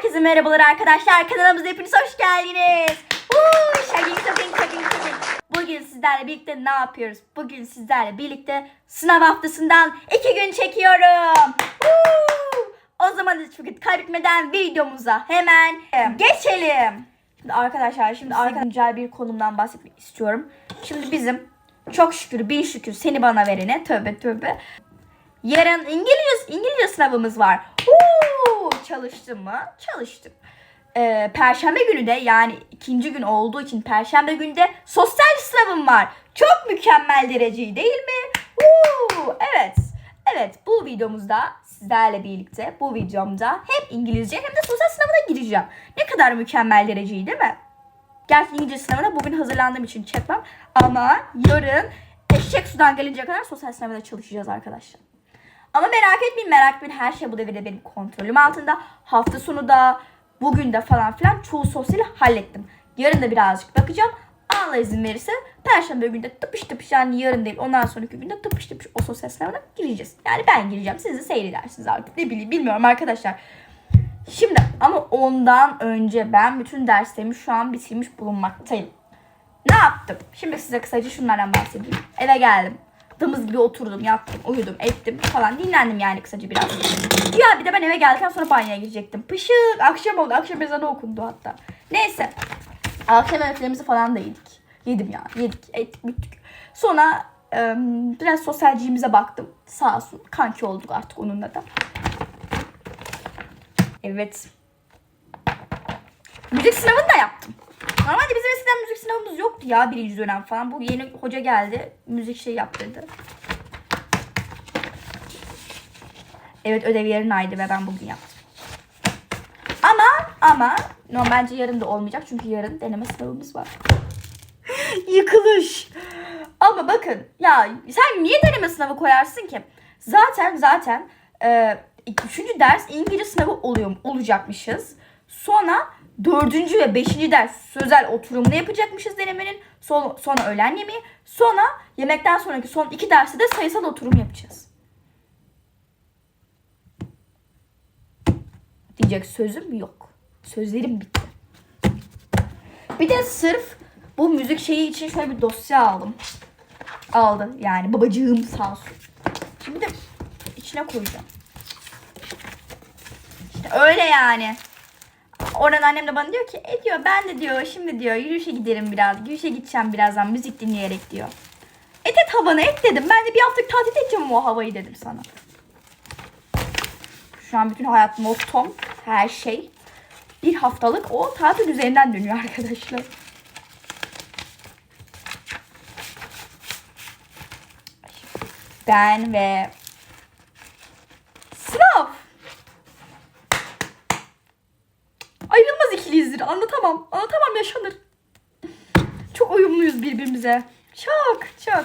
Herkese merhabalar arkadaşlar. Kanalımıza hepiniz hoş geldiniz. Uuu, şagin şagin şagin şagin. Bugün sizlerle birlikte ne yapıyoruz? Bugün sizlerle birlikte sınav haftasından iki gün çekiyorum. O zaman hiç vakit kaybetmeden videomuza hemen geçelim. Şimdi arkadaşlar şimdi arkadaşlar güncel bir konumdan bahsetmek istiyorum. Şimdi bizim çok şükür bin şükür seni bana verene tövbe tövbe Yarın İngilizce, İngilizce sınavımız var. Uuu, çalıştım mı? Çalıştım. Ee, Perşembe günü de yani ikinci gün olduğu için Perşembe günü de sosyal sınavım var. Çok mükemmel dereceyi değil mi? Uuu, evet. Evet bu videomuzda sizlerle birlikte bu videomda hem İngilizce hem de sosyal sınavına gireceğim. Ne kadar mükemmel dereceyi değil mi? Gerçi İngilizce sınavına bugün hazırlandığım için çekmem. Ama yarın eşek sudan gelince kadar sosyal sınavına çalışacağız arkadaşlar. Ama merak etmeyin merak etmeyin her şey bu devirde benim kontrolüm altında. Hafta sonu da bugün de falan filan çoğu sosyali hallettim. Yarın da birazcık bakacağım. Allah izin verirse Perşembe günü de tıpış tıpış yani yarın değil ondan sonraki günde tıpış tıpış o sosyal sınavına gireceğiz. Yani ben gireceğim siz de seyredersiniz artık ne bileyim bilmiyorum arkadaşlar. Şimdi ama ondan önce ben bütün derslerimi şu an bitirmiş bulunmaktayım. Ne yaptım? Şimdi size kısaca şunlardan bahsedeyim. Eve geldim. Dımız gibi oturdum, yattım, uyudum, ettim falan. Dinlendim yani kısaca biraz. Ya bir de ben eve geldikten sonra banyoya girecektim. Pışık akşam oldu. Akşam ezanı okundu hatta. Neyse. Akşam yemeklerimizi falan da yedik. Yedim ya. Yedik, ettik, bittik. Sonra biraz sosyalciğimize baktım. Sağ olsun. Kanki olduk artık onunla da. Evet. Müzik sınavını da yaptım. Normalde bizim eskiden müzik sınavımız yoktu ya birinci dönem falan. Bu yeni hoca geldi. Müzik şey yaptırdı. Evet ödev yarınaydı ve ben bugün yaptım. Ama ama no, bence yarın da olmayacak çünkü yarın deneme sınavımız var. Yıkılış. Ama bakın ya sen niye deneme sınavı koyarsın ki? Zaten zaten e, üçüncü ders İngilizce sınavı oluyor olacakmışız. Sonra dördüncü ve beşinci ders sözel oturumunu yapacakmışız denemenin. Son, sonra öğlen yemeği. Sonra yemekten sonraki son iki derste de sayısal oturum yapacağız. Diyecek sözüm yok. Sözlerim bitti. Bir de sırf bu müzik şeyi için şöyle bir dosya aldım. Aldı yani babacığım sağ olsun. Şimdi de içine koyacağım. İşte öyle yani. Oradan annem de bana diyor ki e diyor ben de diyor şimdi diyor yürüyüşe giderim biraz. Yürüyüşe gideceğim birazdan müzik dinleyerek diyor. Et et havanı et dedim. Ben de bir haftalık tatil edeceğim o havayı dedim sana. Şu an bütün hayatım mottom her şey. Bir haftalık o tatil üzerinden dönüyor arkadaşlar. Ben ve sınav. Ayrılmaz ikiliyizdir. Anlatamam. Anlatamam yaşanır. Çok uyumluyuz birbirimize. Çok çok.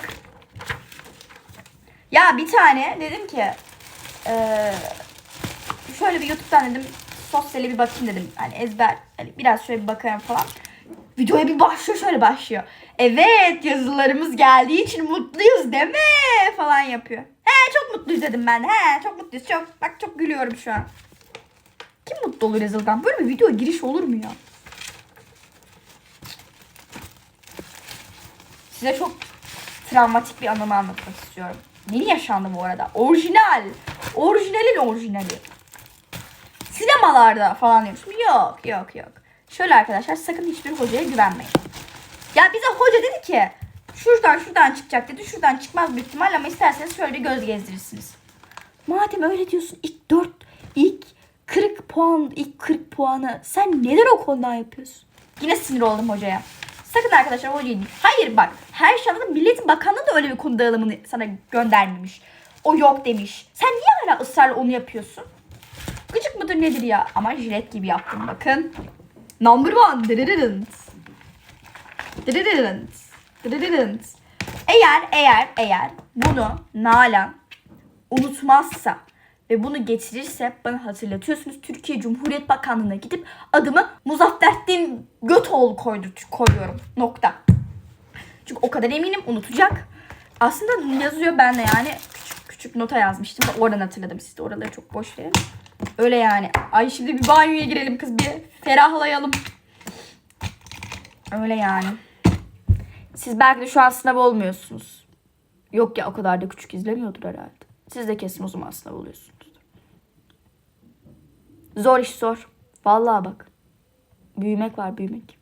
Ya bir tane dedim ki eee, şöyle bir YouTube'dan dedim sosyale bir bakayım dedim. Hani ezber hani biraz şöyle bir bakarım falan. Videoya bir başlıyor şöyle başlıyor. Evet yazılarımız geldiği için mutluyuz değil mi? Falan yapıyor. He çok mutluyuz dedim ben. He çok mutluyuz çok. Bak çok gülüyorum şu an. Kim mutlu olur yazıldan? Böyle bir video giriş olur mu ya? Size çok travmatik bir anımı anlatmak istiyorum. Yeni yaşandı bu arada. Orijinal. Orijinalin orijinali. Sinemalarda falan demiştim. Yok yok yok. Şöyle arkadaşlar sakın hiçbir hocaya güvenmeyin. Ya bize hoca dedi ki şuradan şuradan çıkacak dedi. Şuradan çıkmaz büyük ihtimal ama isterseniz şöyle göz gezdirirsiniz. Madem öyle diyorsun ilk 4 ilk 40 puan ilk 40 puanı sen neden o konudan yapıyorsun? Yine sinir oldum hocaya. Sakın arkadaşlar hocayı değil. Hayır bak her şey anladım. Millet Bakanlığı da öyle bir konu dağılımını sana göndermemiş. O yok demiş. Sen niye hala ısrarla onu yapıyorsun? Gıcık mıdır nedir ya? Ama jilet gibi yaptım bakın. Number one. Dırırırınt. Dırırırınt. Dırırırınt. Eğer eğer eğer bunu Nalan unutmazsa ve bunu getirirse bana hatırlatıyorsunuz. Türkiye Cumhuriyet Bakanlığı'na gidip adımı Muzafferettin Götoğlu koydur, koyuyorum. Nokta. Çünkü o kadar eminim unutacak. Aslında yazıyor ben de yani küçük küçük nota yazmıştım da oradan hatırladım. Siz de oraları çok boş verin. Öyle yani. Ay şimdi bir banyoya girelim kız bir ferahlayalım. Öyle yani. Siz belki de şu an sınav olmuyorsunuz. Yok ya o kadar da küçük izlemiyordur herhalde. Siz de kesin o zaman sınav oluyorsunuz. Zor iş zor. Vallahi bak. Büyümek var büyümek.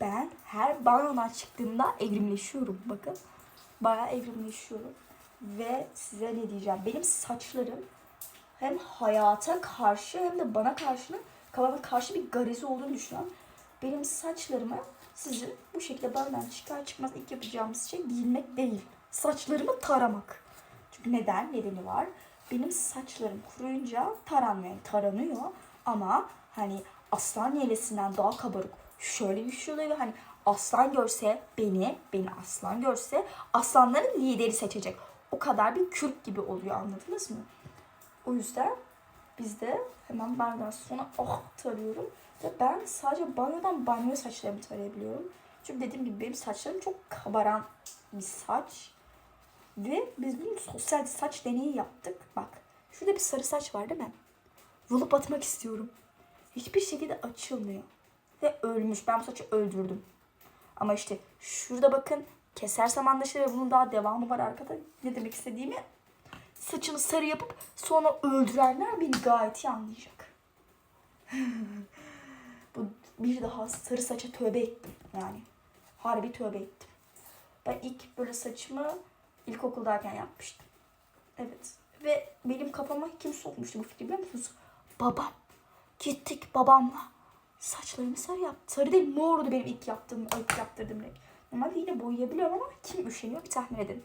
Ben her banyodan çıktığımda evrimleşiyorum bakın. Bayağı evrimleşiyorum. Ve size ne diyeceğim. Benim saçlarım hem hayata karşı hem de bana karşı kafama karşı bir garezi olduğunu düşünen benim saçlarımı sizin bu şekilde banyodan çıkar çıkmaz ilk yapacağımız şey giyinmek değil. Saçlarımı taramak. Çünkü neden? Nedeni var. Benim saçlarım kuruyunca taranmıyor. Taranıyor ama hani aslan yelesinden daha kabarık. Şöyle bir şey oluyor. Hani aslan görse beni, beni aslan görse aslanların lideri seçecek. O kadar bir kürk gibi oluyor anladınız mı? O yüzden biz de hemen banyodan sonra oh tarıyorum. Ve ben sadece banyodan banyoya saçlarımı tarayabiliyorum. Çünkü dediğim gibi benim saçlarım çok kabaran bir saç. Ve biz bugün sosyal saç deneyi yaptık. Bak şurada bir sarı saç var değil mi? Bulup atmak istiyorum. Hiçbir şekilde açılmıyor. Ve ölmüş. Ben bu saçı öldürdüm. Ama işte şurada bakın kesersem anlaşılır ve bunun daha devamı var arkada. Ne demek istediğimi saçını sarı yapıp sonra öldürenler beni gayet iyi anlayacak. Bu bir daha sarı saça tövbe ettim yani. Harbi tövbe ettim. Ben ilk böyle saçımı ilkokuldayken yapmıştım. Evet. Ve benim kafama kim sokmuştu bu fikri biliyor musunuz? Babam. Gittik babamla. Saçlarımı sarı yaptı. Sarı değil mordu benim ilk yaptığım, ilk yaptırdığım renk. Normalde yine boyayabiliyorum ama kim üşeniyor bir tahmin edin.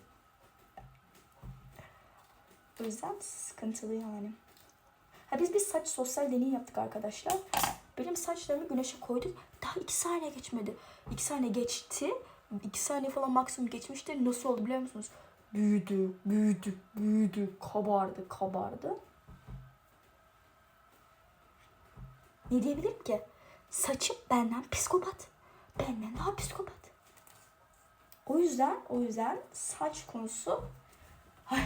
O yüzden sıkıntılı yani. Ha biz bir saç sosyal deney yaptık arkadaşlar. Benim saçlarımı güneşe koyduk. Daha iki saniye geçmedi. İki saniye geçti. İki saniye falan maksimum geçmişti. Nasıl oldu biliyor musunuz? Büyüdü, büyüdü, büyüdü. Kabardı, kabardı. Ne diyebilirim ki? Saçım benden psikopat. Benden daha psikopat. O yüzden, o yüzden saç konusu ay,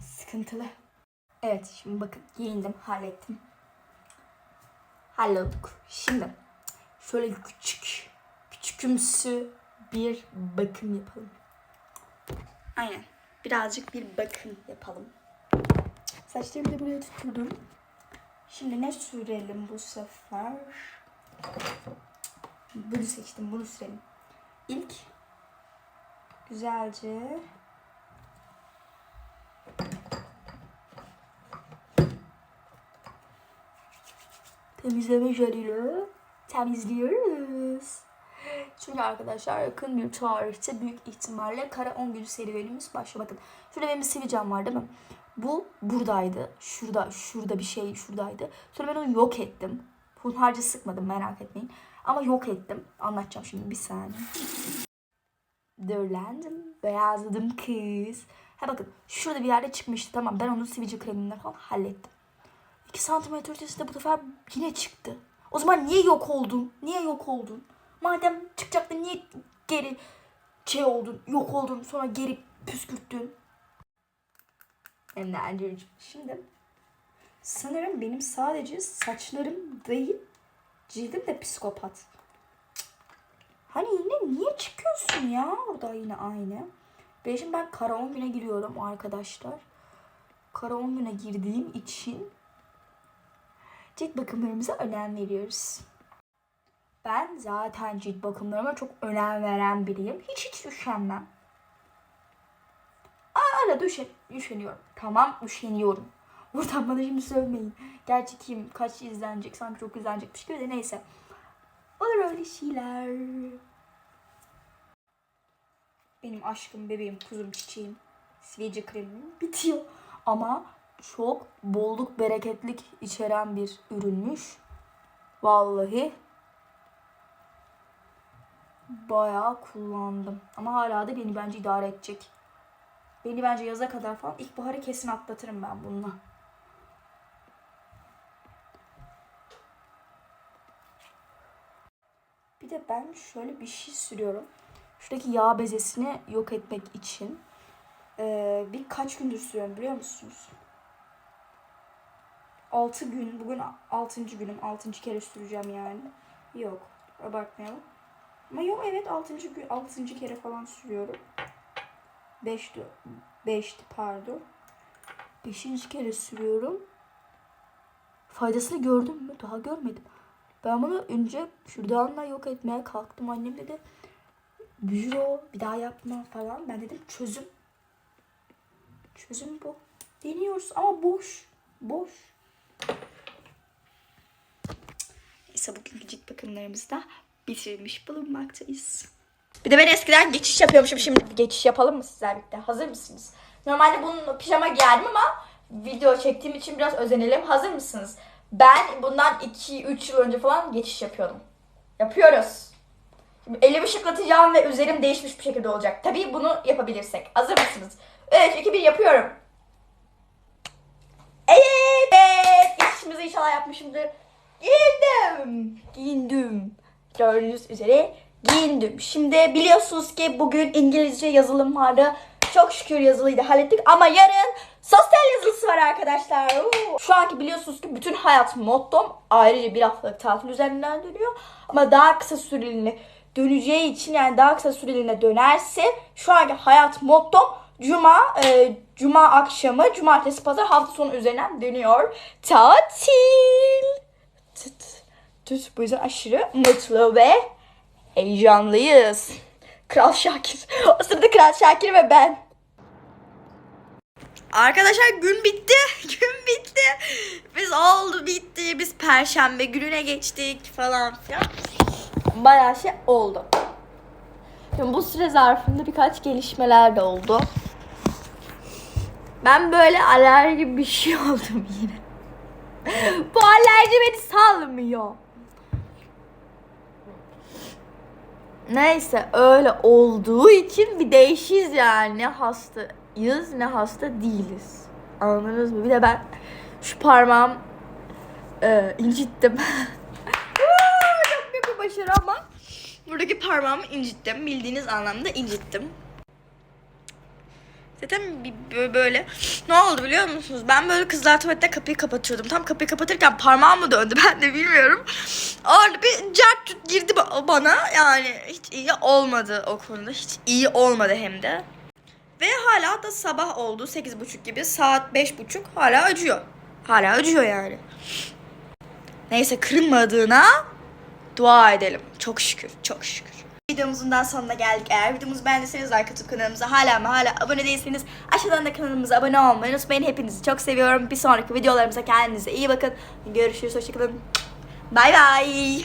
sıkıntılı. Evet, şimdi bakın giyindim, hallettim. Hallolduk. Şimdi şöyle küçük, küçükümsü bir bakım yapalım. Aynen. Birazcık bir bakım yapalım. Saçlarımı da buraya tutturdum. Şimdi ne sürelim bu sefer? Bunu seçtim, bunu sürelim. İlk güzelce temizleme jeliyle temizliyoruz. Çünkü arkadaşlar yakın bir tarihte büyük ihtimalle kara 10 gün serüvenimiz başlıyor. Bakın şurada benim bir sivilcem var değil mi? Bu buradaydı. Şurada, şurada bir şey şuradaydı. Sonra ben onu yok ettim. Hunharca sıkmadım merak etmeyin. Ama yok ettim. Anlatacağım şimdi bir saniye. Dörlendim. Beyazladım kız. Ha bakın şurada bir yerde çıkmıştı. Tamam ben onu sivilce kreminden falan hallettim. 2 santimetre ötesinde bu sefer yine çıktı. O zaman niye yok oldun? Niye yok oldun? Madem çıkacaktı niye geri şey oldun, yok oldun, sonra geri püskürttün? Emre'cim şimdi sanırım benim sadece saçlarım değil cildim de psikopat. Hani yine niye çıkıyorsun ya orada yine aynı. Ben şimdi ben kara 10 güne giriyorum arkadaşlar. Kara 10 güne girdiğim için cilt bakımlarımıza önem veriyoruz. Ben zaten cilt bakımlarıma çok önem veren biriyim. Hiç hiç üşenmem. Arada üşen, üşeniyorum. Tamam üşeniyorum. Buradan bana şimdi sövmeyin. Gerçi kim kaç izlenecek sanki çok izlenecekmiş gibi de neyse. Olur öyle şeyler. Benim aşkım, bebeğim, kuzum, çiçeğim. Sivilce kremim bitiyor. Ama çok bolluk, bereketlik içeren bir ürünmüş. Vallahi bayağı kullandım. Ama hala da beni bence idare edecek. Beni bence yaza kadar falan ilkbaharı kesin atlatırım ben bununla. Bir de ben şöyle bir şey sürüyorum. Şuradaki yağ bezesini yok etmek için. Ee, birkaç gündür sürüyorum biliyor musunuz? 6 gün. Bugün 6. günüm. 6. kere süreceğim yani. Yok. Abartmayalım. Ama yok evet 6. gün 6. kere falan sürüyorum. 5 5'ti pardon. 5. kere sürüyorum. Faydasını gördüm mü? Daha görmedim. Ben bunu önce şuradanla yok etmeye kalktım. Annem dedi büro bir daha yapma falan. Ben dedim çözüm. Çözüm bu. Deniyoruz ama boş. Boş. Neyse bugünkü cilt bakımlarımızı da bitirmiş bulunmaktayız. Bir de ben eskiden geçiş yapıyormuşum. Şimdi geçiş yapalım mı sizler birlikte? Hazır mısınız? Normalde bunun pijama giyerdim ama video çektiğim için biraz özenelim. Hazır mısınız? Ben bundan 2-3 yıl önce falan geçiş yapıyordum. Yapıyoruz. Şimdi elimi şıklatacağım ve üzerim değişmiş bir şekilde olacak. Tabii bunu yapabilirsek. Hazır mısınız? 3, 2, 1 yapıyorum. Evet. Geçişimizi inşallah yapmışımdır. Giyindim. Giyindim. Gördüğünüz üzere giyindim. Şimdi biliyorsunuz ki bugün İngilizce yazılım vardı. Çok şükür yazılıydı hallettik ama yarın sosyal yazılısı var arkadaşlar. Şu anki biliyorsunuz ki bütün hayat mottom ayrıca bir haftalık tatil üzerinden dönüyor. Ama daha kısa süreliğine döneceği için yani daha kısa süreliğine dönerse şu anki hayat mottom Cuma, e, Cuma akşamı, Cumartesi, Pazar hafta sonu üzerinden dönüyor. Tatil. Tıt, tıt. Bu yüzden aşırı mutlu ve heyecanlıyız. Kral Şakir. O sırada Kral Şakir ve ben. Arkadaşlar gün bitti. Gün bitti. Biz oldu bitti. Biz perşembe gününe geçtik falan filan. Bayağı şey oldu. Şimdi bu süre zarfında birkaç gelişmeler de oldu. Ben böyle alerji bir şey oldum yine. bu alerji beni salmıyor. Neyse öyle olduğu için bir değişiz yani. Ne hastayız ne hasta değiliz. Anladınız mı? Bir de ben şu parmağım e, incittim. Çok büyük bir başarı ama buradaki parmağımı incittim. Bildiğiniz anlamda incittim. Zaten bir bö- böyle ne oldu biliyor musunuz? Ben böyle kızlar tuvalette kapıyı kapatıyordum. Tam kapıyı kapatırken parmağım mı döndü ben de bilmiyorum. Orada bir cart girdi ba- bana. Yani hiç iyi olmadı o konuda. Hiç iyi olmadı hem de. Ve hala da sabah oldu 8.30 gibi. Saat 5.30 hala acıyor. Hala acıyor yani. Neyse kırılmadığına dua edelim. Çok şükür, çok şükür. Videomuzun daha sonuna geldik. Eğer videomuzu beğendiyseniz like atıp kanalımıza hala ama hala abone değilseniz aşağıdan da kanalımıza abone olmayı unutmayın. Hepinizi çok seviyorum. Bir sonraki videolarımıza kendinize iyi bakın. Görüşürüz. Hoşçakalın. Bay bay.